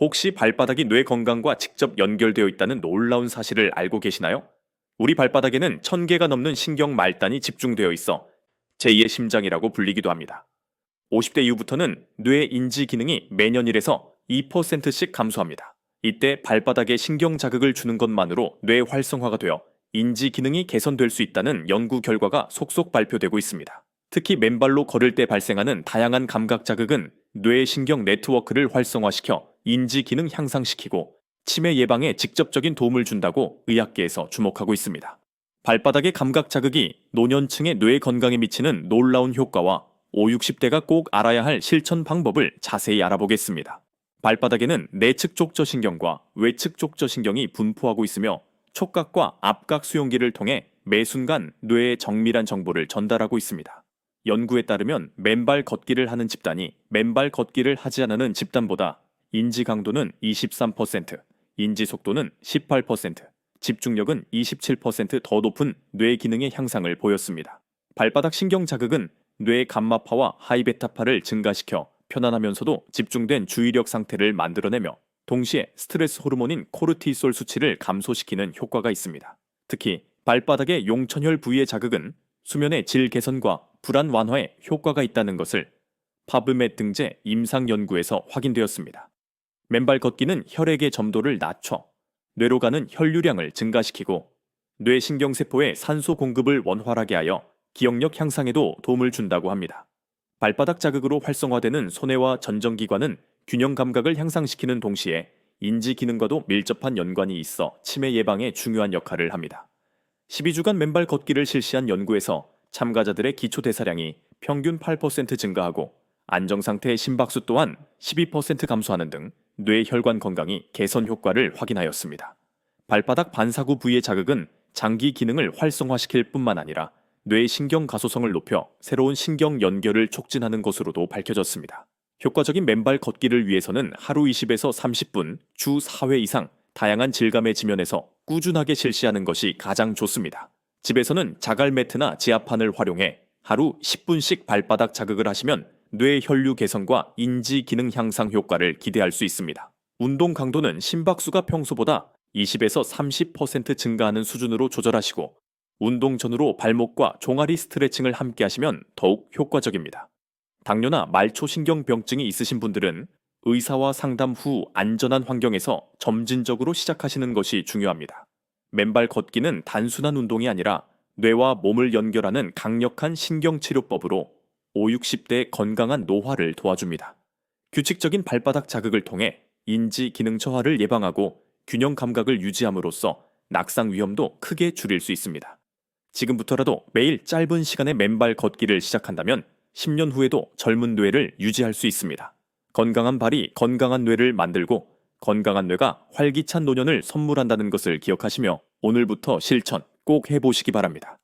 혹시 발바닥이 뇌 건강과 직접 연결되어 있다는 놀라운 사실을 알고 계시나요? 우리 발바닥에는 천 개가 넘는 신경 말단이 집중되어 있어 제2의 심장이라고 불리기도 합니다. 50대 이후부터는 뇌 인지 기능이 매년 1에서 2%씩 감소합니다. 이때 발바닥에 신경 자극을 주는 것만으로 뇌 활성화가 되어 인지 기능이 개선될 수 있다는 연구 결과가 속속 발표되고 있습니다. 특히 맨발로 걸을 때 발생하는 다양한 감각 자극은 뇌의 신경 네트워크를 활성화시켜 인지 기능 향상시키고 치매 예방에 직접적인 도움을 준다고 의학계에서 주목하고 있습니다. 발바닥의 감각 자극이 노년층의 뇌 건강에 미치는 놀라운 효과와 5, 60대가 꼭 알아야 할 실천 방법을 자세히 알아보겠습니다. 발바닥에는 내측 족저신경과 외측 족저신경이 분포하고 있으며 촉각과 앞각 수용기를 통해 매 순간 뇌에 정밀한 정보를 전달하고 있습니다. 연구에 따르면 맨발 걷기를 하는 집단이 맨발 걷기를 하지 않는 집단보다 인지 강도는 23%, 인지 속도는 18%, 집중력은 27%더 높은 뇌 기능의 향상을 보였습니다. 발바닥 신경 자극은 뇌 감마파와 하이베타파를 증가시켜 편안하면서도 집중된 주의력 상태를 만들어내며 동시에 스트레스 호르몬인 코르티솔 수치를 감소시키는 효과가 있습니다. 특히 발바닥의 용천혈 부위의 자극은 수면의 질 개선과 불안 완화에 효과가 있다는 것을 파브메 등재 임상 연구에서 확인되었습니다. 맨발 걷기는 혈액의 점도를 낮춰 뇌로 가는 혈류량을 증가시키고 뇌 신경세포의 산소 공급을 원활하게 하여 기억력 향상에도 도움을 준다고 합니다. 발바닥 자극으로 활성화되는 손해와 전정기관은 균형 감각을 향상시키는 동시에 인지 기능과도 밀접한 연관이 있어 치매 예방에 중요한 역할을 합니다. 12주간 맨발 걷기를 실시한 연구에서 참가자들의 기초 대사량이 평균 8% 증가하고 안정 상태의 심박수 또한 12% 감소하는 등 뇌 혈관 건강이 개선 효과를 확인하였습니다. 발바닥 반사구 부위의 자극은 장기 기능을 활성화시킬 뿐만 아니라 뇌 신경 가소성을 높여 새로운 신경 연결을 촉진하는 것으로도 밝혀졌습니다. 효과적인 맨발 걷기를 위해서는 하루 20에서 30분, 주 4회 이상 다양한 질감의 지면에서 꾸준하게 실시하는 것이 가장 좋습니다. 집에서는 자갈 매트나 지압판을 활용해 하루 10분씩 발바닥 자극을 하시면 뇌 혈류 개선과 인지 기능 향상 효과를 기대할 수 있습니다. 운동 강도는 심박수가 평소보다 20에서 30% 증가하는 수준으로 조절하시고 운동 전후로 발목과 종아리 스트레칭을 함께 하시면 더욱 효과적입니다. 당뇨나 말초신경병증이 있으신 분들은 의사와 상담 후 안전한 환경에서 점진적으로 시작하시는 것이 중요합니다. 맨발 걷기는 단순한 운동이 아니라 뇌와 몸을 연결하는 강력한 신경치료법으로 5, 60대의 건강한 노화를 도와줍니다. 규칙적인 발바닥 자극을 통해 인지 기능 저하를 예방하고 균형 감각을 유지함으로써 낙상 위험도 크게 줄일 수 있습니다. 지금부터라도 매일 짧은 시간의 맨발 걷기를 시작한다면 10년 후에도 젊은 뇌를 유지할 수 있습니다. 건강한 발이 건강한 뇌를 만들고 건강한 뇌가 활기찬 노년을 선물한다는 것을 기억하시며 오늘부터 실천 꼭 해보시기 바랍니다.